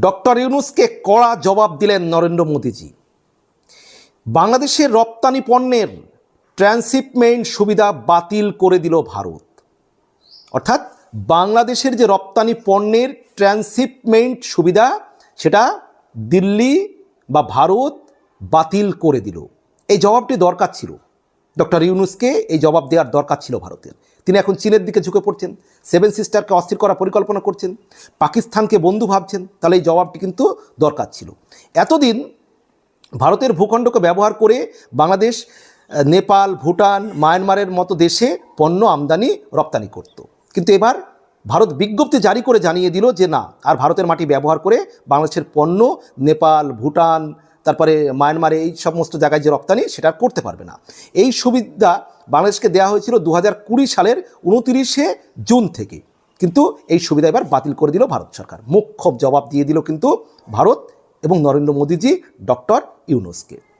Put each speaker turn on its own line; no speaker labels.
Doctor ইউনুসকে কড়া জবাব দিলেন নরেন্দ্র মোদীজি। বাংলাদেশের রপ্তানি পণ্যের ট্রান্সশিপমেন্ট সুবিধা বাতিল করে দিল ভারত। অর্থাৎ বাংলাদেশের যে রপ্তানি পণ্যের ট্রান্সশিপমেন্ট সুবিধা, সেটা দিল্লি বা ভারত বাতিল করে দিল। এই জবাবটি দরকার ছিল। ডক্টর ইউনুসকে এই জবাব দেওয়ার দরকার ছিল ভারতের। তিনি এখন চীনের দিকে ঝুঁকে পড়ছেন, সেভেন সিস্টারকে অস্থির করার পরিকল্পনা করছেন, পাকিস্তানকে বন্ধু ভাবছেন, তাহলে এই জবাবটি কিন্তু দরকার ছিল। এতদিন ভারতের ভূখণ্ডকে ব্যবহার করে বাংলাদেশ, নেপাল, ভুটান, মায়ানমারের মতো দেশে পণ্য আমদানি, রপ্তানি করত। কিন্তু এবার ভারত বিজ্ঞপ্তি জারি করে জানিয়ে দিল যে না, আর ভারতের মাটি ব্যবহার করে বাংলাদেশের পণ্য, নেপাল, ভুটান তারপরে মায়ানমারে এই সমস্ত জায়গায় যে রপ্তানি, সেটা করতে পারবে না। এই সুবিধা বাংলাদেশকে দেওয়া হয়েছিল দু সালের উনতিরিশে জুন থেকে। কিন্তু এই সুবিধা এবার বাতিল করে দিল ভারত সরকার। মুখ্য জবাব দিয়ে দিল কিন্তু ভারত এবং নরেন্দ্র মোদীজি ডক্টর ইউনুসকে।